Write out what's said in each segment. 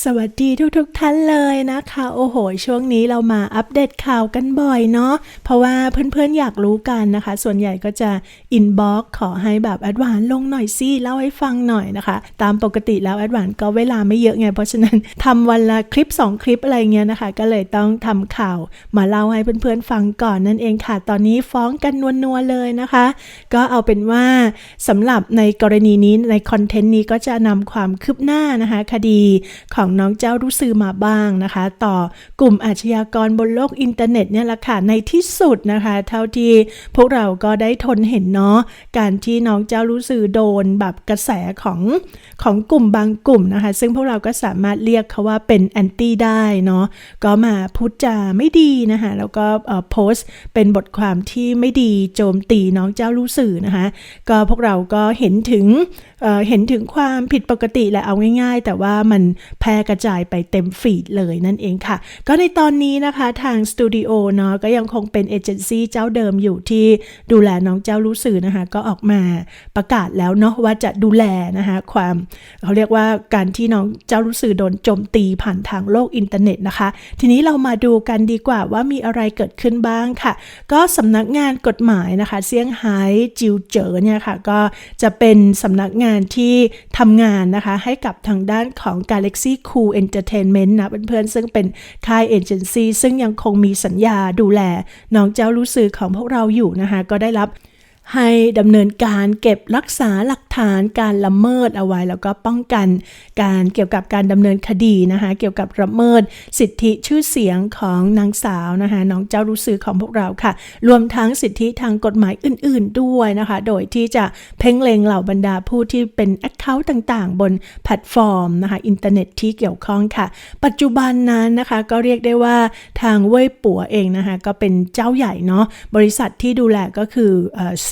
สวัสดีทุกๆทท่านเลยนะคะ โอ้โห ช่วงนี้เรามาอัปเดตข่าวกันบ่อยเนาะเพราะว่าเพื่อนๆอยากรู้กันนะคะ ส่วนใหญ่ก็จะอินบ็อกขอให้แบบแอดวานลงหน่อยสิเล่าให้ฟังหน่อยนะคะ ตามปกติแล้วแอดวานก็เวลาไม่เยอะไง เพราะฉะนั้นทำวันละคลิป 2 คลิปอะไรเงี้ยนะคะ ก็เลยต้องทำข่าวมาเล่าให้เพื่อนๆฟังก่อนนั่นเองค่ะ ตอนนี้ฟ้องกันนัวๆเลยนะคะ ก็เอาเป็นว่าสำหรับในกรณีนี้ในคอนเทนต์นี้ก็จะนำความคืบหน้านะคะ คดีของน้องเจ้ารู้ซือมาบ้างนะคะ ต่อกลุ่มอาชญากรบนโลกอินเทอร์เน็ตเนี่ยละค่ะในที่สุดนะคะ เท่าที่พวกเราก็ได้ทนเห็นเนาะการที่น้องเจ้ารู้ซือโดนแบบกระแสของของกลุ่มบางกลุ่มนะคะ ซึ่งพวกเราก็สามารถเรียกเขาว่าเป็นแอนตี้ได้เนาะก็มาพูดจาไม่ดีนะคะแล้วก็เอ่อโพสต์เป็นบทความที่ไม่ดีโจมตีน้องเจ้ารู้สื่อนะคะ ก็พวกเราก็เห็นถึงเอ่อเห็นถึงความผิดปกติแหละเอาง่าย ๆ แต่ว่ามันแพร่กระจายไปเต็มฟีดเลยนั่นเองค่ะ ก็ในตอนนี้นะคะทางสตูดิโอเนาะก็ยังคงเป็นเอเจนซี่เจ้าเดิมอยู่ที่ดูแลน้องเจ้ารู้สื่อนะคะก็ออกมาประกาศแล้วเนาะว่าจะดูแลนะคะความเขาเรียกว่าการที่น้องเจ้ารู้สื่อโดนโจมตีผ่านทางโลกอินเทอร์เน็ตนะคะ ทีนี้เรามาดูกันดีกว่าว่ามีอะไรเกิดขึ้นบ้างค่ะ ก็สำนักงานกฎหมายนะคะเซี่ยงไฮ้จิวเจ๋อเนี่ยค่ะก็จะเป็นสำนักงานที่ทำงานนะคะให้กับทางด้านของ Galaxy Cool Entertainment นะเพื่อนๆ ซึ่งเป็นค่ายเอเจนซี่ซึ่งยังคงมีสัญญาดูแลน้องเจ้ารู้สื่อของพวกเราอยู่นะคะก็ได้รับ ให้ดำเนินการเก็บรักษาหลักฐานการละเมิดเอาไว้ แล้วก็ป้องกันการเกี่ยวกับการดำเนินคดีนะคะเกี่ยวกับละเมิด สิทธิชื่อเสียงของนางสาวนะคะน้องเจ้ารู้สื่อของพวกเราค่ะ รวมทั้งสิทธิทางกฎหมายอื่น ๆ ด้วยนะคะ โดยที่จะเพ่งเล็งเหล่าบรรดาผู้ที่เป็น Account ต่าง ๆ บนแพลตฟอร์มนะคะอินเทอร์เน็ตที่เกี่ยวข้องค่ะ ปัจจุบันนั้นนะคะก็เรียกได้ว่าทางเว่ยปัวเองนะคะก็เป็นเจ้าใหญ่เนาะบริษัทที่ดูแลก็คือ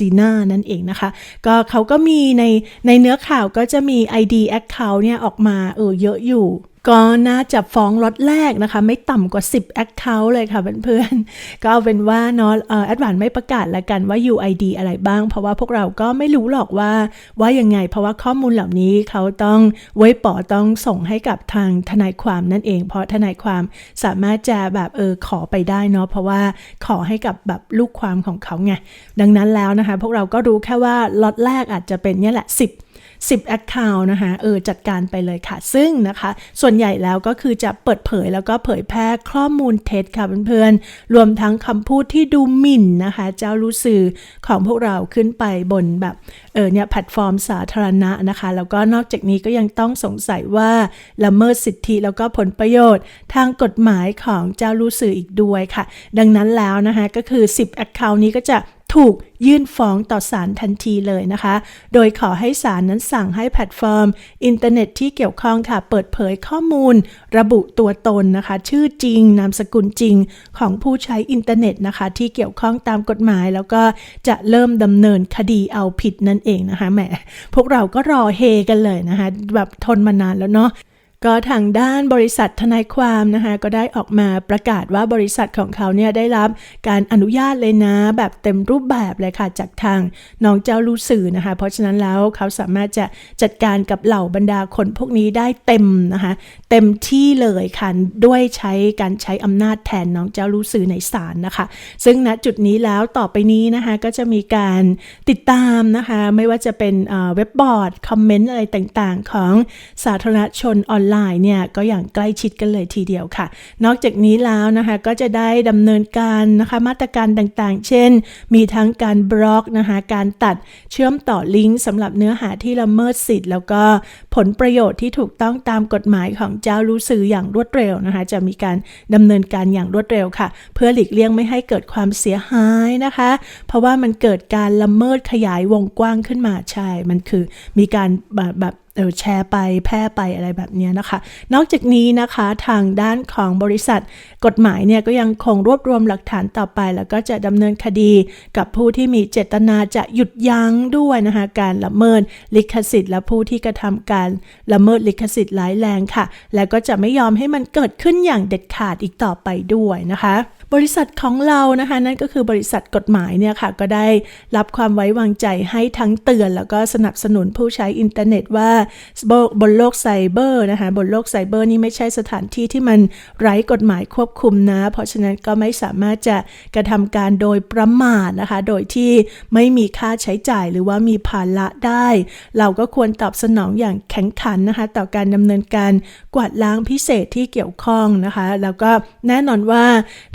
ซีน่านั่นเองนะคะ ก็เขาก็มีในในเนื้อข่าวก็จะมี ID Account เนี่ยออกมาเออเยอะอยู่ก็น่าจะฟ้องล็อตแรกนะคะ ไม่ต่ำกว่า 10 Account เลยค่ะเพื่อนๆ ก็เอาเป็นว่าเนาะเอ่อแอดวานไม่ประกาศละกันว่า UID อะไรบ้าง เพราะว่าพวกเราก็ไม่รู้หรอกว่าว่ายังไง เพราะว่าข้อมูลเหล่านี้เขาต้องไว้ยป๋อต้องส่งให้กับทางทนายความนั่นเอง เพราะทนายความสามารถจะแบบเออขอไปได้เนาะเพราะว่าขอให้กับแบบลูกความของเขาไงดังนั้นแล้วนะคะ พวกเราก็รู้แค่ว่าล็อตแรกอาจจะเป็นเนี่ยแหละ 10 10 Account นะคะเออจัดการไปเลยค่ะ ซึ่งนะคะ ส่วนใหญ่แล้วก็คือจะเปิดเผยแล้วก็เผยแพร่ข้อมูลเท็จค่ะเพื่อนๆ รวมทั้งคำพูดที่ดูหมิ่นนะคะ เจ้ารู้สื่อของพวกเราขึ้นไปบนแบบเออเนี่ยแพลตฟอร์มสาธารณะนะคะ แล้วก็นอกจากนี้ก็ยังต้องสงสัยว่าละเมิดสิทธิแล้วก็ผลประโยชน์ ทางกฎหมายของเจ้ารู้สื่ออีกด้วยค่ะ ดังนั้นแล้วนะคะก็คือ 10 Account นี้ก็จะ ถูกยื่นฟ้องต่อศาลทันทีเลยนะคะ โดยขอให้ศาลนั้นสั่งให้แพลตฟอร์ม อินเทอร์เน็ตที่เกี่ยวข้องค่ะ เปิดเผยข้อมูล ระบุตัวตนนะคะ ชื่อจริง นามสกุลจริงของผู้ใช้อินเทอร์เน็ตนะคะ ที่เกี่ยวข้องตามกฎหมาย แล้วก็จะเริ่มดำเนินคดีเอาผิดนั่นเองนะคะแหมพวกเราก็รอเฮกันเลยนะคะ แบบทนมานานแล้วเนาะ ก็ทางด้านบริษัททนายความนะคะก็ได้ออกมาประกาศว่าบริษัทของเขาเนี่ยได้รับการอนุญาตเลยนะ แบบเต็มรูปแบบเลยค่ะจากทางน้องเจ้าลูสื่อนะคะ เพราะฉะนั้นแล้วเขาสามารถจะจัดการกับเหล่าบรรดาคนพวกนี้ได้เต็มนะคะเต็มที่เลยค่ะด้วยใช้การใช้อำนาจแทนน้องเจ้าลูสื่อในศาลนะคะ ซึ่งณจุดนี้แล้วต่อไปนี้นะคะก็จะมีการติดตามนะคะไม่ว่าจะเป็นเว็บบอร์ดคอมเมนต์อะไรต่างๆ ของสาธารณชนออนไลน์เนี่ยก็อย่างใกล้ชิดกันเลยทีเดียวค่ะ นอกจากนี้แล้วนะคะก็จะได้ดำเนินการนะคะมาตรการต่างๆ เช่น มีทั้งการบล็อกนะคะการตัดเชื่อมต่อลิงก์สำหรับเนื้อหาที่ละเมิดสิทธิ์ แล้วก็ผลประโยชน์ที่ถูกต้องตามกฎหมายของเจ้ารู้สื่ออย่างรวดเร็วนะคะจะมีการดำเนินการอย่างรวดเร็วค่ะ เพื่อหลีกเลี่ยงไม่ให้เกิดความเสียหายนะคะ เพราะว่ามันเกิดการละเมิดขยายวงกว้างขึ้นมาใช่ มันคือมีการแบบแบบ เออแชร์ไปแพร่ไปอะไรแบบนี้นะคะ นอกจากนี้นะคะทางด้านของบริษัท กฎหมายเนี่ยก็ยังคงรวบรวมหลักฐานต่อไป แล้วก็จะดำเนินคดีกับผู้ที่มีเจตนาจะหยุดยั้งด้วยนะคะการละเมิดลิขสิทธิ์ และผู้ที่กระทำการละเมิดลิขสิทธิ์ร้ายแรงค่ะ และก็จะไม่ยอมให้มันเกิดขึ้นอย่างเด็ดขาดอีกต่อไปด้วยนะคะ บริษัทของเรานะคะ นั่นก็คือบริษัทกฎหมายเนี่ยค่ะ ก็ได้รับความไว้วางใจให้ทั้งเตือน แล้วก็สนับสนุนผู้ใช้อินเทอร์เน็ตว่าบนโลกไซเบอร์นะคะ บนโลกไซเบอร์นี่ไม่ใช่สถานที่ที่มันไร้กฎหมายควบคุมนะ เพราะฉะนั้นก็ไม่สามารถจะกระทำการโดยประมาทนะคะ โดยที่ไม่มีค่าใช้จ่ายหรือว่ามีภาระได้ เราก็ควรตอบสนองอย่างแข็งขันนะคะ ต่อการดำเนินการกวาดล้างพิเศษที่เกี่ยวข้องนะคะ แล้วก็แน่นอนว่า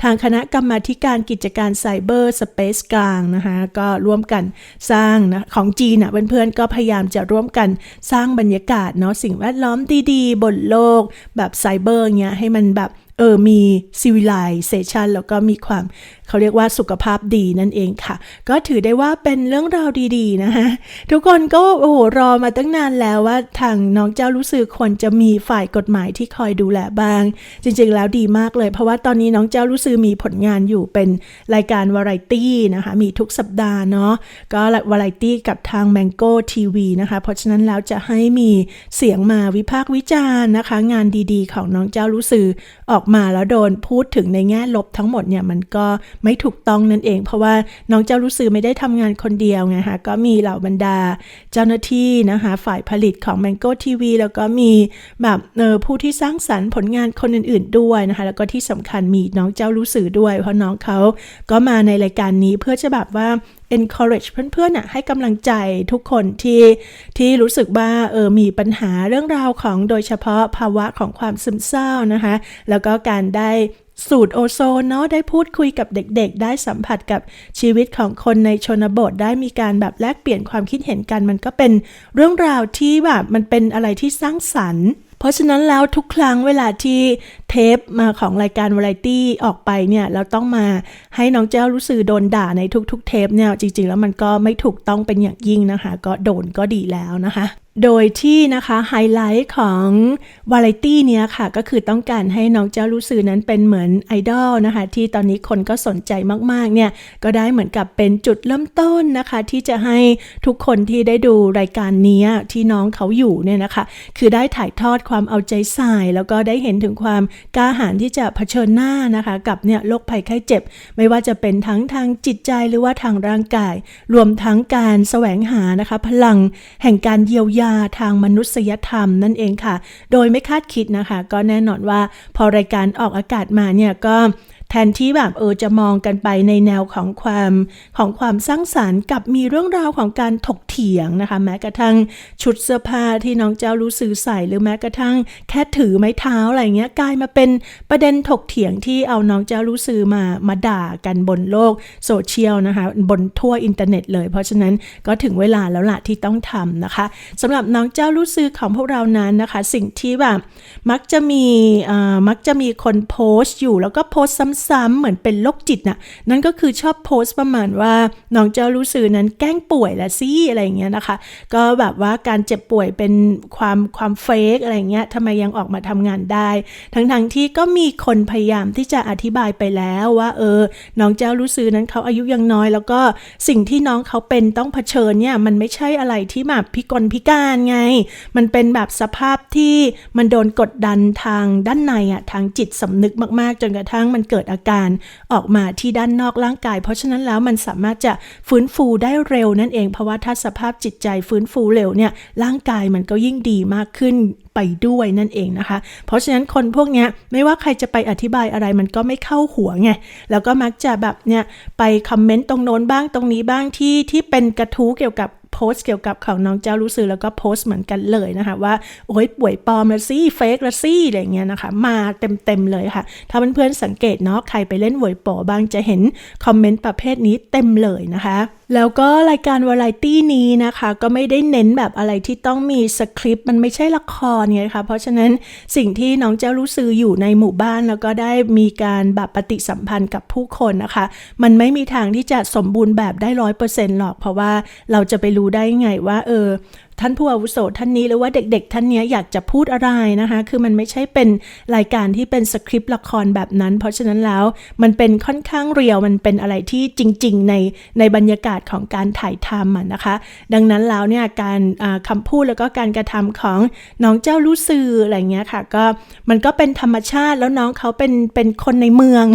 ทางคคณะกรรมาการกิจการไซเบอร์สเปซกลางนะคะก็ร่วมกันสร้างนะของจีนนะเพื่อนๆก็พยายามจะร่วมกันสร้างบรรยากาศเนาะสิ่งแวดล้อมดีๆ บนโลก แบบไซเบอร์เงี้ยให้มันแบบเออมี civilization แล้วก็มีความเขาเรียกว่าสุขภาพดีนั่นเองค่ะ ก็ถือได้ว่าเป็นเรื่องราวดีๆนะคะทุกคนก็โอ้โหรอมาตั้งนานแล้วว่าทางน้องเจ้ารู้สึกควรจะมีฝ่ายกฎหมายที่คอยดูแลบ้าง จริงๆแล้วดีมากเลย เพราะว่าตอนนี้น้องเจ้ารู้สึกมีผลงานอยู่เป็นรายการวาไรตี้นะคะมีทุกสัปดาห์เนาะก็วาไรตี้กับทาง Mango TV นะคะเพราะฉะนั้นแล้วจะให้มีเสียงมาวิพากษ์วิจารณ์นะคะ งานดีๆ ของน้องเจ้ารู้สึกออกมาแล้วโดนพูดถึงในแง่ลบทั้งหมดเนี่ยมันก็ไม่ถูกต้องนั่นเอง เพราะว่าน้องเจ้ารู้สึกไม่ได้ทำงานคนเดียวไงคะก็มีเหล่าบรรดาเจ้าหน้าที่นะคะฝ่ายผลิตของ Mango TV แล้วก็มีแบบเออผู้ที่สร้างสรรค์ผลงานคนอื่น ๆด้วยนะคะ แล้วก็ที่สำคัญมีน้องเจ้ารู้สึกด้วย เพราะน้องเขาก็มาในรายการนี้เพื่อจะแบบว่า encourage เพื่อนๆน่ะให้กำลังใจทุกคนที่ที่รู้สึกว่าเออมีปัญหาเรื่องราวของโดยเฉพาะภาวะของความซึมเศร้านะคะ แล้วก็การได้ สูตรโอโซนเนาะได้พูดคุยกับเด็กๆ ได้สัมผัสกับชีวิตของคนในชนบทได้มีการแบบแลกเปลี่ยนความคิดเห็นกัน มันก็เป็นเรื่องราวที่แบบมันเป็นอะไรที่สร้างสรรค์ เพราะฉะนั้นแล้วทุกครั้งเวลาที่เทปมาของรายการวาไรตี้ออกไปเนี่ยเราต้องมาให้น้องเจ้ารู้สึกโดนด่าในทุกๆ เทปเนี่ยจริงๆ แล้วมันก็ไม่ถูกต้องเป็นอย่างยิ่งนะคะ ก็โดนก็ดีแล้วนะคะ โดยที่นะคะไฮไลท์ของวาไรตี้เนี้ยค่ะก็คือต้องการให้น้องเจ้ารู้สื่อนั้นเป็นเหมือนไอดอลนะคะที่ตอนนี้คนก็สนใจมากๆเนี่ยก็ได้เหมือนกับเป็นจุดเริ่มต้นนะคะที่จะให้ทุกคนที่ได้ดูรายการนี้ที่น้องเขาอยู่เนี่ยนะคะคือได้ถ่ายทอดความเอาใจใส่แล้วก็ได้เห็นถึงความกล้าหาญที่จะเผชิญหน้านะคะกับเนี่ยโรคภัยไข้เจ็บ ไม่ว่าจะเป็นทั้งทางจิตใจหรือว่าทางร่างกาย รวมทั้งการแสวงหานะคะพลังแห่งการเยียวยาทางมนุษยธรรมนั่นเองค่ะ โดยไม่คาดคิดนะคะ ก็แน่นอนว่าพอรายการออกอากาศมาเนี่ยก็แทนที่แบบเออจะมองกันไปในแนวของความของความสร้างสารรค์กับมีเรื่องราวของการถก เถียงนะคะ แม้กระทั่งชุดเสื้อผ้าที่น้องเจ้ารู้สื่อใส่หรือแม้กระทั่งแค่ถือไม้เท้าอะไรเงี้ยกลายมาเป็นประเด็นถกเถียงที่เอาน้องเจ้ารู้สื่อมามาด่ากันบนโลกโซเชียลนะคะบนทั่วอินเทอร์เน็ตเลย เพราะฉะนั้นก็ถึงเวลาแล้วล่ะที่ต้องทำนะคะสำหรับน้องเจ้ารู้สื่อของพวกเรานั้นนะคะ สิ่งที่แบบมักจะมีมักจะมีคนโพสต์อยู่แล้วก็โพสต์ซ้ำๆเหมือนเป็นโรคจิตน่ะนั่นก็คือชอบโพสต์ประมาณว่าน้องเจ้ารู้สึกนั้นแกล้งป่วยละซี่อะไรเงี้ยนะคะ ก็แบบว่าการเจ็บป่วยเป็นความความเฟกอะไรเงี้ยทำไมยังออกมาทำงานได้ ทั้งๆทที่ก็มีคนพยายามที่จะอธิบายไปแล้วว่า เออ น้องเจ้ารู้สึกนั้นเขาอายุยังน้อย แล้วก็สิ่งที่น้องเขาเป็นต้องเผชิญเนี่ยมันไม่ใช่อะไรที่แบบพิกลพิการไง มันเป็นแบบสภาพที่มันโดนกดดันทางด้านในอะทางจิตสำนึกมากๆ จนกระทั่งมันเกิดอาการออกมาที่ด้านนอกร่างกาย เพราะฉะนั้นแล้วมันสามารถจะฟื้นฟูได้เร็วนั่นเอง เพราะว่าถ้าสภาพจิตใจฟื้นฟูเร็วเนี่ยร่างกายมันก็ยิ่งดีมากขึ้นไปด้วยนั่นเองนะคะ เพราะฉะนั้นคนพวกนี้ไม่ว่าใครจะไปอธิบายอะไรมันก็ไม่เข้าหัวไง แล้วก็มักจะแบบเนี่ยไปคอมเมนต์ตรงโน้นบ้างตรงนี้บ้างที่ที่เป็นกระทู้เกี่ยวกับโพสต์เกี่ยวกับของน้องเจ้ารู้สึกแล้วก็โพสต์เหมือนกันเลยนะคะว่าโอ้ยป่วยปลอมละซี่เฟกละซี่อะไรเงี้ยนะคะมาเต็มๆเลยค่ะ ถ้าเพื่อนๆสังเกตเนาะใครไปเล่นหวยโปบ้างจะเห็นคอมเมนต์ประเภทนี้เต็มเลยนะคะแล้วก็รายการวาไรตี้นี้นะคะ ก็ไม่ได้เน้นแบบอะไรที่ต้องมีสคริปต์มันไม่ใช่ละครไงคะเพราะฉะนั้นสิ่งที่น้องเจ้ารู้สึกอยู่ในหมู่บ้านแล้วก็ได้มีการแบบปฏิสัมพันธ์กับผู้คนนะคะ มันไม่มีทางที่จะสมบูรณ์แบบได้ร้อยเปอร์เซ็นต์หรอก เพราะว่าเราจะไปรู้ได้ไงว่าเออ ท่านผู้อาวุโสท่านนี้หรือว่าเด็ก ๆ ท่านนี้อยากจะพูดอะไรนะคะ คือมันไม่ใช่เป็นรายการที่เป็นสคริปต์ละครแบบนั้น เพราะฉะนั้นแล้วมันเป็นค่อนข้างเรียวมันเป็นอะไรที่จริง ๆ ในในบรรยากาศของการถ่ายทำนะคะ ดังนั้นแล้วเนี่ยการคำพูดแล้วก็การกระทำของน้องเจ้ารู้สื่ออะไรเงี้ยค่ะก็มันก็เป็นธรรมชาติแล้วน้องเขาเป็นเป็นคนในเมือง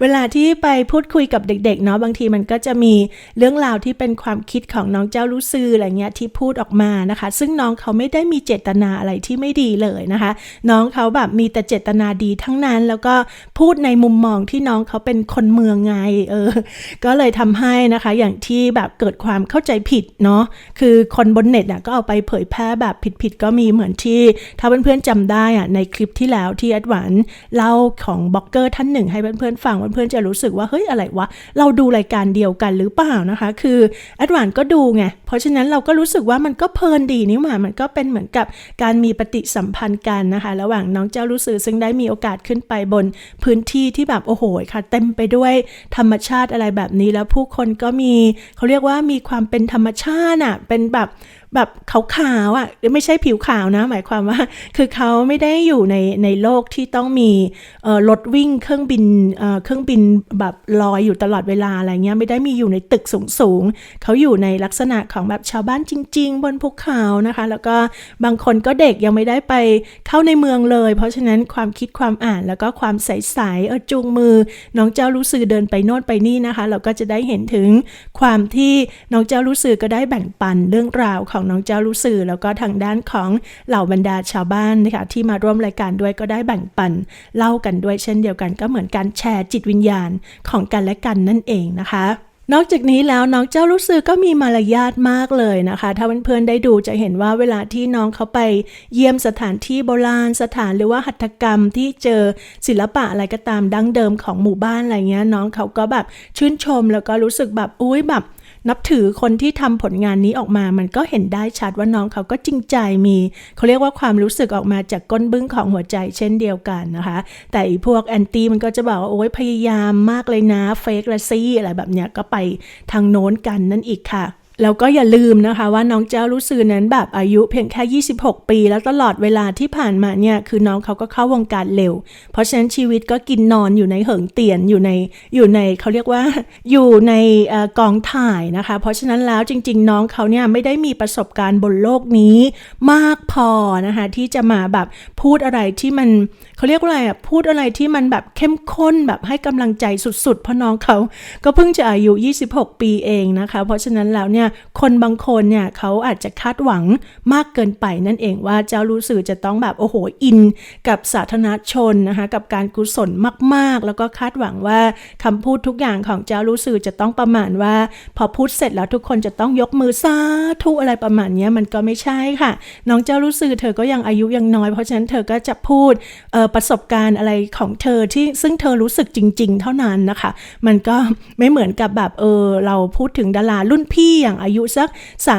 เวลาที่ไปพูดคุยกับเด็ก ๆ เนาะบางทีมันก็จะมีเรื่องราวที่เป็นความคิดของน้องเจ้ารู้สื่ออะไรเงี้ยที่พูดออกมานะคะ ซึ่งน้องเขาไม่ได้มีเจตนาอะไรที่ไม่ดีเลยนะคะ น้องเขาแบบมีแต่เจตนาดีทั้งนั้น แล้วก็พูดในมุมมองที่น้องเขาเป็นคนเมืองไงเออ ก็เลยทำให้นะคะ อย่างที่แบบเกิดความเข้าใจผิดเนาะ คือคนบนเน็ตอะก็เอาไปเผยแพร่แบบผิดๆก็มีเหมือนที่ ถ้าเพื่อนๆจำได้อะในคลิปที่แล้วที่แอดหวานเล่าของบล็อกเกอร์ท่านหนึ่งให้เพื่อนๆฟังเพื่อนๆจะรู้สึกว่าเฮ้ยอะไรวะ เราดูรายการเดียวกันหรือเปล่านะคะ คือแอดหวานก็ดูไง เพราะฉะนั้นเราก็รู้สึกว่ามันก็เพลินนดีนี่หว่ามันก็เป็นเหมือนกับการมีปฏิสัมพันธ์กันนะคะ ระหว่างน้องเจ้ารู้สึกซึ่งได้มีโอกาสขึ้นไปบนพื้นที่ที่แบบโอ้โหค่ะ เต็มไปด้วยธรรมชาติอะไรแบบนี้แล้วผู้คนก็มีเขาเรียกว่ามีความเป็นธรรมชาติอะเป็นแบบ แบบขาวๆอะไม่ใช่ผิวขาวนะ หมายความว่า คือเขาไม่ได้อยู่ในในโลกที่ต้องมีรถวิ่งเครื่องบินเครื่องบินแบบลอยอยู่ตลอดเวลาอะไรเงี้ยไม่ได้มีอยู่ในตึกสูงๆเขาอยู่ในลักษณะของแบบชาวบ้านจริง ๆ บนภูเขานะคะ แล้วก็บางคนก็เด็กยังไม่ได้ไปเข้าในเมืองเลย เพราะฉะนั้นความคิดความอ่านแล้วก็ความใสๆเออจูงมือ น้องเจ้ารู้สื่อเดินไปโน่นไปนี่นะคะ เราก็จะได้เห็นถึงความที่น้องเจ้ารู้สื่อก็ได้แบ่งปันเรื่องราวของน้องเจ้ารู้สื่อ แล้วก็ทางด้านของเหล่าบรรดาชาวบ้านนะคะที่มาร่วมรายการด้วยก็ได้แบ่งปัน เล่ากันด้วยเช่นเดียวกันก็เหมือนการแชร์จิตวิญญาณของกันและกันนั่นเองนะคะนอกจากนี้แล้วน้องเจ้ารู้สึกก็มีมารยาทมากเลยนะคะ ถ้าเพื่อนๆได้ดูจะเห็นว่าเวลาที่น้องเขาไปเยี่ยมสถานที่โบราณสถานหรือว่าหัตถกรรมที่เจอศิลปะอะไรก็ตามดั้งเดิมของหมู่บ้านอะไรเงี้ยน้องเขาก็แบบชื่นชมแล้วก็รู้สึกแบบอุ้ยแบบ นับถือคนที่ทำผลงานนี้ออกมา มันก็เห็นได้ชัดว่าน้องเขาก็จริงใจมี เขาเรียกว่าความรู้สึกออกมาจากก้นบึ้งของหัวใจเช่นเดียวกันนะคะ แต่อีพวกแอนตี้มันก็จะบอกว่า โอ้ยพยายามมากเลยนะเฟกละซี่อะไรแบบเนี้ยก็ไปทางโน้นกันนั่นอีกค่ะ แล้วก็อย่าลืมนะคะว่าน้องเจ้ารู้สื่อนั้นแบบอายุเพียงแค่ 26 ปี แล้วตลอดเวลาที่ผ่านมาเนี่ยคือน้องเขาก็เข้าวงการเร็ว เพราะฉะนั้นชีวิตก็กินนอนอยู่ในเหิงเตียนอยู่ในอยู่ในเขาเรียกว่าอยู่ในอกองถ่ายนะคะ เพราะฉะนั้นแล้วจริง ๆ น้องเขาเนี่ยไม่ได้มีประสบการณ์บนโลกนี้มากพอนะคะที่จะมาแบบพูดอะไรที่มันเขาเรียกว่าอะไรอะพูดอะไรที่มันแบบเข้มข้นแบบให้กำลังใจสุดๆเพราะน้องเขาก็เพิ่งจะอายุ 26 ปีเองนะคะ เพราะฉะนั้นแล้วเนี่ยคนบางคนเนี่ยเขาอาจจะคาดหวังมากเกินไปนั่นเองว่าเจ้ารู้สื่อจะต้องแบบโอ้โหอิน กับสาธารณชนนะคะกับการกุศลมากๆ แล้วก็คาดหวังว่าคำพูดทุกอย่างของเจ้ารู้สื่อจะต้องประมาณว่า พอพูดเสร็จแล้วทุกคนจะต้องยกมือสาธุอะไรประมาณนี้มันก็ไม่ใช่ค่ะ น้องเจ้ารู้สื่อเธอก็ยังอายุยังน้อย เพราะฉะนั้นเธอก็จะพูดเออประสบการณ์อะไรของเธอที่ซึ่งเธอรู้สึกจริง ๆ เท่านั้นนะคะ มันก็ไม่เหมือนกับแบบเออเราพูดถึงดารารุ่นพี่อย่างอายุสัก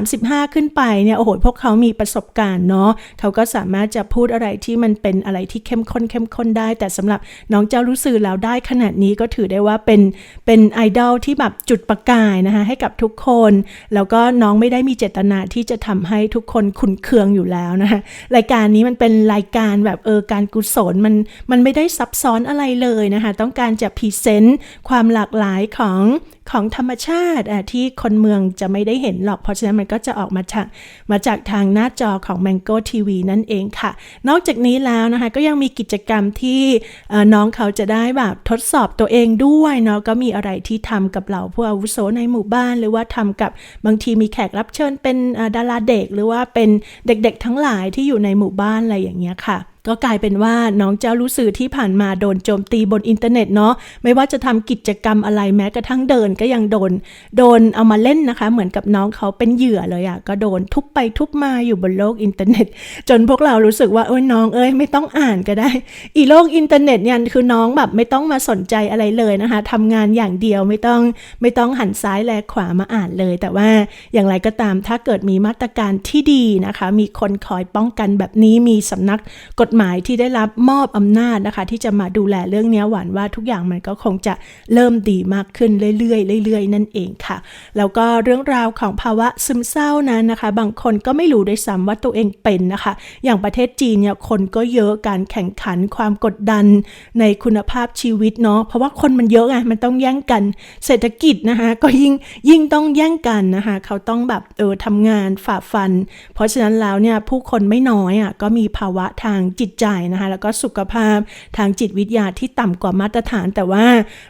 35 ขึ้นไปเนี่ยโอ้โหพวกเขามีประสบการณ์เนาะเขาก็สามารถจะพูดอะไรที่มันเป็นอะไรที่เข้มข้นเข้มข้นได้ แต่สำหรับน้องเจ้ารู้สื่อแล้วได้ขนาดนี้ก็ถือได้ว่าเป็นเป็นไอดอลที่แบบจุดประกายนะคะให้กับทุกคน แล้วก็น้องไม่ได้มีเจตนาที่จะทำให้ทุกคนขุนเคืองอยู่แล้วนะคะรายการนี้มันเป็นรายการแบบเออการกุศลมันมันไม่ได้ซับซ้อนอะไรเลยนะคะ ต้องการจะพรีเซนต์ความหลากหลายของของธรรมชาติที่คนเมืองจะไม่ได้เห็นหรอก เพราะฉะนั้นมันก็จะออกมาจากมาจากทางหน้าจอของ Mango TV นั่นเองค่ะ นอกจากนี้แล้วนะคะ ก็ยังมีกิจกรรมที่น้องเขาจะได้แบบทดสอบตัวเองด้วยเนาะก็มีอะไรที่ทำกับเหล่าผู้อาวุโสในหมู่บ้าน หรือว่าทำกับบางทีมีแขกรับเชิญเป็นดาราเด็ก หรือว่าเป็นเด็กๆทั้งหลายที่อยู่ในหมู่บ้านอะไรอย่างเงี้ยค่ะ ก็กลายเป็นว่าน้องเจ้ารู้สื่อที่ผ่านมาโดนโจมตีบนอินเทอร์เน็ตเนาะไม่ว่าจะทำกิจกรรมอะไรแม้กระทั่งเดินก็ยังโดน โดนเอามาเล่นนะคะ เหมือนกับน้องเขาเป็นเหยื่อเลยอะก็โดนทุบไปทุบมาอยู่บนโลกอินเทอร์เน็ต จนพวกเรารู้สึกว่าเอ้ยน้องเอ้ยไม่ต้องอ่านก็ได้ อีโลกอินเทอร์เน็ตเนี่ยคือน้องแบบไม่ต้องมาสนใจอะไรเลยนะคะทำงานอย่างเดียวไม่ต้องไม่ต้องหันซ้ายแลขวามาอ่านเลย แต่ว่าอย่างไรก็ตามถ้าเกิดมีมาตรการที่ดีนะคะ มีคนคอยป้องกันแบบนี้มีสำนักกฎหมายที่ได้รับมอบอำนาจนะคะ ที่จะมาดูแลเรื่องเนี้ยหวานว่าทุกอย่างมันก็คงจะเริ่มดีมากขึ้นเรื่อยๆเรื่อยๆ นั่นเองค่ะ แล้วก็เรื่องราวของภาวะซึมเศร้านั้นนะคะ บางคนก็ไม่รู้ด้วยซ้ำว่าตัวเองเป็นนะคะ อย่างประเทศจีนเนี่ยคนก็เยอะการแข่งขันความกดดันในคุณภาพชีวิตเนาะเพราะว่าคนมันเยอะไงมันต้องแย่งกันเศรษฐกิจนะคะก็ยิ่งยิ่งต้องแย่งกันนะคะเขาต้องแบบเออทำงานฝ่าฟัน เพราะฉะนั้นแล้วเนี่ยผู้คนไม่น้อยอะก็มีภาวะทางจิตตใจนะคะแล้วก็สุขภาพทางจิตวิทยาที่ต่ำกว่ามาตรฐานแต่ว่า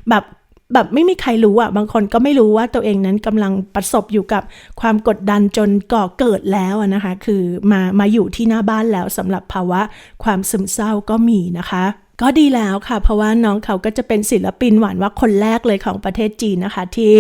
แบบแบบไม่มีใครรู้อะบางคนก็ไม่รู้ว่าตัวเองนั้นกำลังประสบอยู่กับความกดดันจนก่อเกิดแล้วนะคะ คือมามาอยู่ที่หน้าบ้านแล้วสำหรับภาวะความซึมเศร้าก็มีนะคะ ก็ดีแล้วค่ะ เพราะว่าน้องเขาก็จะเป็นศิลปินหวานว่าคนแรกเลยของประเทศจีนนะคะ ที่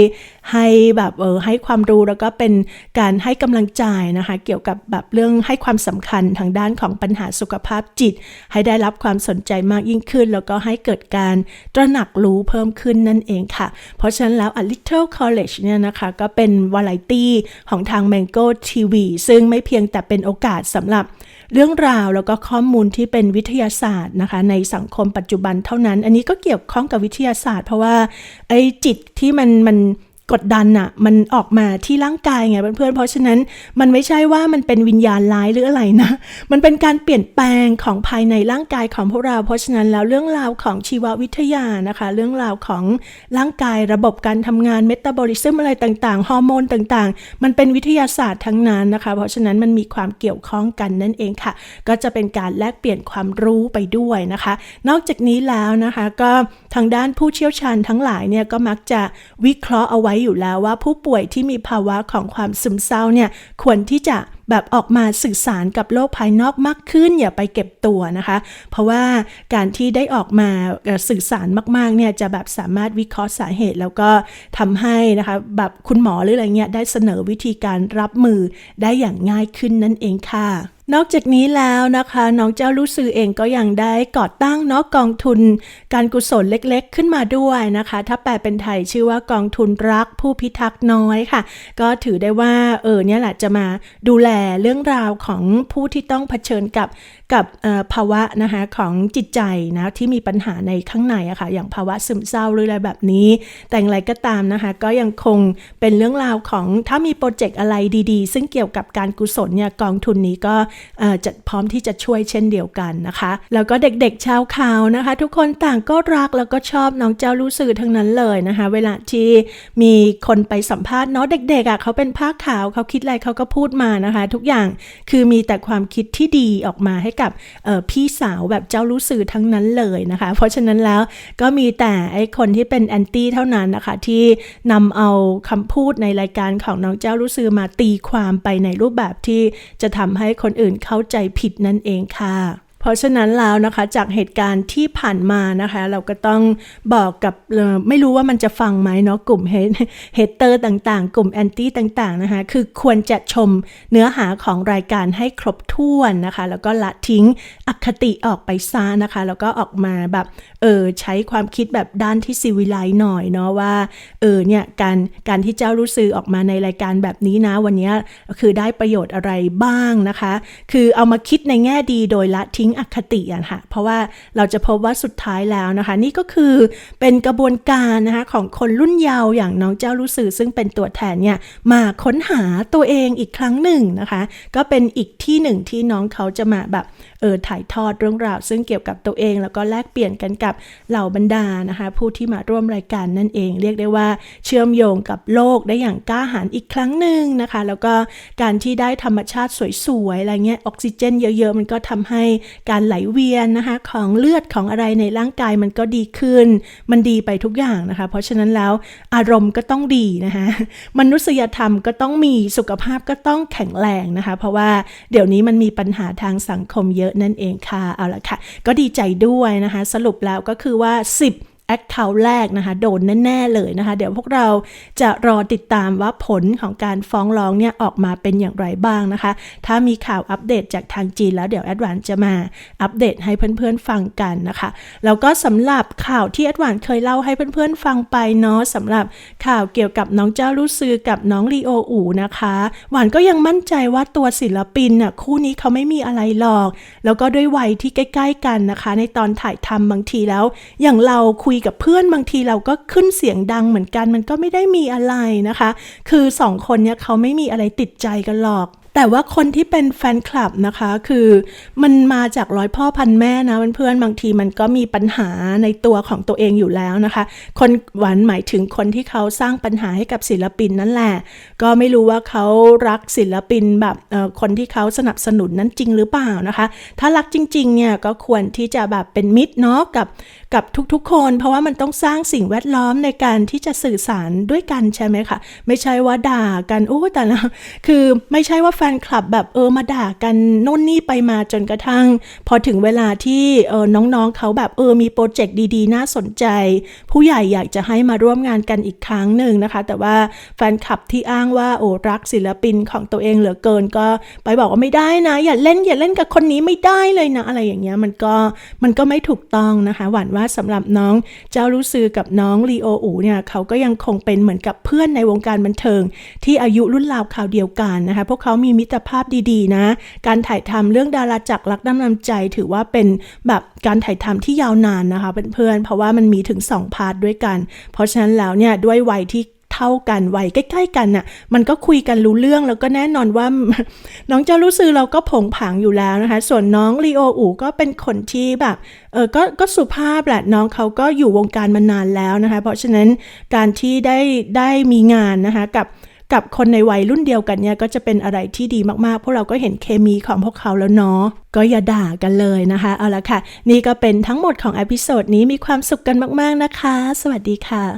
ให้แบบเออให้ความรู้แล้วก็เป็นการให้กำลังใจนะคะ เกี่ยวกับแบบเรื่องให้ความสำคัญทางด้านของปัญหาสุขภาพจิต ให้ได้รับความสนใจมากยิ่งขึ้น แล้วก็ให้เกิดการตระหนักรู้เพิ่มขึ้นนั่นเองค่ะ เพราะฉะนั้นแล้ว A Little College เนี่ยนะคะก็เป็นวาไรตี้ของทาง Mango TV ซึ่งไม่เพียงแต่เป็นโอกาสสำหรับ เรื่องราวแล้วก็ข้อมูลที่เป็นวิทยาศาสตร์นะคะ ในสังคมปัจจุบันเท่านั้น อันนี้ก็เกี่ยวข้องกับวิทยาศาสตร์ เพราะว่าไอ้จิตที่มันมัน กดดันอะมันออกมาที่ร่างกายไงเพื่อนๆ เพราะฉะนั้นมันไม่ใช่ว่ามันเป็นวิญญาณร้ายหรืออะไรนะ มันเป็นการเปลี่ยนแปลงของภายในร่างกายของพวกเรา เพราะฉะนั้นแล้วเรื่องราวของชีววิทยานะคะ เรื่องราวของร่างกายระบบการทำงานเมตาบอลิซึมอะไรต่างๆ ฮอร์โมนต่างๆ มันเป็นวิทยาศาสตร์ทั้งนั้นนะคะ เพราะฉะนั้นมันมีความเกี่ยวข้องกันนั่นเองค่ะ ก็จะเป็นการแลกเปลี่ยนความรู้ไปด้วยนะคะ นอกจากนี้แล้วนะคะ ก็ทางด้านผู้เชี่ยวชาญทั้งหลายเนี่ยก็มักจะวิเคราะห์เอาไว้อยู่แล้วว่าผู้ป่วยที่มีภาวะของความซึมเศร้าเนี่ยควรที่จะแบบออกมาสื่อสารกับโลกภายนอกมากขึ้น อย่าไปเก็บตัวนะคะ เพราะว่าการที่ได้ออกมาสื่อสารมากๆเนี่ยจะแบบสามารถวิเคราะห์สาเหตุ แล้วก็ทำให้นะคะแบบคุณหมอหรืออะไรเงี้ยได้เสนอวิธีการรับมือได้อย่างง่ายขึ้นนั่นเองค่ะ นอกจากนี้แล้วนะคะน้องเจ้าลูกซือเองก็ยังได้ก่อตั้งเนาะกองทุน การกุศลเล็กๆ ขึ้นมาด้วยนะคะ ถ้าแปลเป็นไทยชื่อว่ากองทุนรักผู้พิทักษ์น้อยค่ะ ก็ถือได้ว่าเออเนี่ยแหละจะมาดูแลเรื่องราวของผู้ที่ต้องเผชิญกับ กับภาวะนะคะของจิตใจนะที่มีปัญหาในข้างในอะค่ะอย่างภาวะซึมเศร้าหรืออะไรแบบนี้ แต่อย่างไรก็ตามนะคะก็ยังคงเป็นเรื่องราวของถ้ามีโปรเจกต์อะไรดีๆ ซึ่งเกี่ยวกับการกุศลเนี่ยกองทุนนี้ก็จะพร้อมที่จะช่วยเช่นเดียวกันนะคะ แล้วก็เด็กๆชาวข่าวนะคะ ทุกคนต่างก็รักแล้วก็ชอบน้องเจ้ารู้สื่อทั้งนั้นเลยนะคะ เวลาที่มีคนไปสัมภาษณ์เนาะเด็กๆอะเขาเป็นผ้าขาวเขาคิดอะไรเขาก็พูดมานะคะ ทุกอย่างคือมีแต่ความคิดที่ดีออกมาให้กับพี่สาวแบบเจ้ารู้สื่อทั้งนั้นเลยนะคะ เพราะฉะนั้นแล้วก็มีแต่ไอ้คนที่เป็นแอนตี้เท่านั้นนะคะ ที่นำเอาคำพูดในรายการของน้องเจ้ารู้สื่อมาตีความไปในรูปแบบที่จะทำให้คนอื่นเข้าใจผิดนั่นเองค่ะ เพราะฉะนั้นแล้วนะคะจากเหตุการณ์ที่ผ่านมานะคะ เราก็ต้องบอกกับไม่รู้ว่ามันจะฟังไหมเนาะกลุ่มเฮเฮเตอร์ต่างๆ กลุ่มแอนตี้ต่างๆนะคะ คือควรจะชมเนื้อหาของรายการให้ครบถ้วนนะคะ แล้วก็ละทิ้งอคติออกไปซะนะคะ แล้วก็ออกมาแบบเออใช้ความคิดแบบด้านที่ซีวิไลหน่อยเนาะว่าเออเนี่ยการการที่เจ้ารู้สื่อออกมาในรายการแบบนี้นะ วันนี้คือได้ประโยชน์อะไรบ้างนะคะ คือเอามาคิดในแง่ดีโดยละทิ้งอคติอะค่ะเพราะว่าเราจะพบว่าสุดท้ายแล้วนะคะ นี่ก็คือเป็นกระบวนการนะคะของคนรุ่นเยาว์อย่างน้องเจ้ารู้สื่อซึ่งเป็นตัวแทนเนี่ยมาค้นหาตัวเองอีกครั้งหนึ่งนะคะ ก็เป็นอีกที่หนึ่งที่น้องเขาจะมาแบบเออถ่ายทอดเรื่องราว ซึ่งเกี่ยวกับตัวเอง แล้วก็แลกเปลี่ยนกันกับเหล่าบรรดานะคะผู้ที่มาร่วมรายการนั่นเอง เรียกได้ว่าเชื่อมโยงกับโลกได้อย่างกล้าหาญอีกครั้งหนึ่งนะคะ แล้วก็การที่ได้ธรรมชาติสวยๆอะไรเงี้ยออกซิเจน เยอะๆ มันก็ทำให้การไหลเวียนนะคะของเลือดของอะไรในร่างกายมันก็ดีขึ้น มันดีไปทุกอย่างนะคะ เพราะฉะนั้นแล้วอารมณ์ก็ต้องดีนะคะมนุษยธรรมก็ต้องมีสุขภาพก็ต้องแข็งแรงนะคะ เพราะว่าเดี๋ยวนี้มันมีปัญหาทางสังคมเยอะนั่นเองค่ะ เอาละค่ะ ก็ดีใจด้วยนะคะ สรุปแล้วก็คือว่า 10 แอคเคาท์แรกนะคะโดนแน่ ๆ เลยนะคะ เดี๋ยวพวกเราจะรอติดตามว่าผลของการฟ้องร้องเนี่ยออกมาเป็นอย่างไรบ้างนะคะ ถ้ามีข่าวอัปเดตจากทางจีนแล้วเดี๋ยวแอดวานจะมาอัปเดตให้เพื่อนๆฟังกันนะคะ แล้วก็สำหรับข่าวที่แอดวานเคยเล่าให้เพื่อนๆฟังไปเนาะสำหรับข่าวเกี่ยวกับน้องเจ้าลูซือกับน้องลีโออูนะคะ หวานก็ยังมั่นใจว่าตัวศิลปินน่ะคู่นี้เขาไม่มีอะไรหรอก แล้วก็ด้วยวัยที่ใกล้ ๆ กันนะคะ ในตอนถ่ายทำบางทีแล้ว อย่างเราคุยกับเพื่อนบางทีเราก็ขึ้นเสียงดังเหมือนกัน มันก็ไม่ได้มีอะไรนะคะ คือสองคนเนี่ยเขาไม่มีอะไรติดใจกันหรอก แต่ว่าคนที่เป็นแฟนคลับนะคะ คือมันมาจากร้อยพ่อพันแม่นะเพื่อนๆบางทีมันก็มีปัญหาในตัวของตัวเองอยู่แล้วนะคะ คนหวานหมายถึงคนที่เขาสร้างปัญหาให้กับศิลปินนั่นแหละ ก็ไม่รู้ว่าเขารักศิลปินแบบคนที่เขาสนับสนุนนั้นจริงหรือเปล่านะคะ ถ้ารักจริงๆเนี่ยก็ควรที่จะแบบเป็นมิตรเนาะกับกับทุกๆ คน เพราะว่ามันต้องสร้างสิ่งแวดล้อมในการที่จะสื่อสารด้วยกันใช่ไหมคะไม่ใช่ว่าด่ากันโอ้แต่ละคือไม่ใช่ว่าแฟนคลับแบบเออมาด่ากันโน่นนี่ไปมาจนกระทั่ง พอถึงเวลาที่เออน้องๆเขาแบบเออมีโปรเจกต์ดีๆ น่าสนใจ ผู้ใหญ่อยากจะให้มาร่วมงานกันอีกครั้งหนึ่งนะคะ แต่ว่าแฟนคลับที่อ้างว่าโอ้รักศิลปินของตัวเองเหลือเกินก็ไปบอกว่าไม่ได้นะ อย่าเล่นอย่าเล่นกับคนนี้ไม่ได้เลยนะอะไรอย่างเงี้ยมันก็มันก็ไม่ถูกต้องนะคะ หวั่นว่าสำหรับน้องเจ้ารู้ซือกับน้องลีโออูเนี่ยเขาก็ยังคงเป็นเหมือนกับเพื่อนในวงการบันเทิง ที่อายุรุ่นราวคราวเดียวกันนะคะพวกเขามีมิตรภาพดีๆนะ การถ่ายทำเรื่องดาราจักรรักน้ำนำใจ ถือว่าเป็นแบบการถ่ายทำที่ยาวนานนะคะเพื่อนๆเพราะว่ามันมีถึง 2 พาร์ทด้วยกัน เพราะฉะนั้นแล้วเนี่ยด้วยวัยที่เท่ากันวัยใกล้ ๆ กันน่ะมันก็คุยกันรู้เรื่องแล้วก็แน่นอนว่าน้องเจ้ารู้ซือเราก็ผงผางอยู่แล้วนะคะ ส่วนน้องลีโออูก็เป็นคนที่แบบเออก็ก็สุภาพแหละน้องเขาก็อยู่วงการมานานแล้วนะคะ เพราะฉะนั้นการที่ได้ได้มีงานนะคะกับ กับคนในวัยรุ่นเดียวกันเนี่ยก็จะเป็นอะไรที่ดีมากๆ พวกเราก็เห็นเคมีของพวกเขาแล้วเนาะก็อย่าด่ากันเลยนะคะ เอาละค่ะ นี่ก็เป็นทั้งหมดของอพิโซดนี้มีความสุขกันมากๆนะคะ สวัสดีค่ะ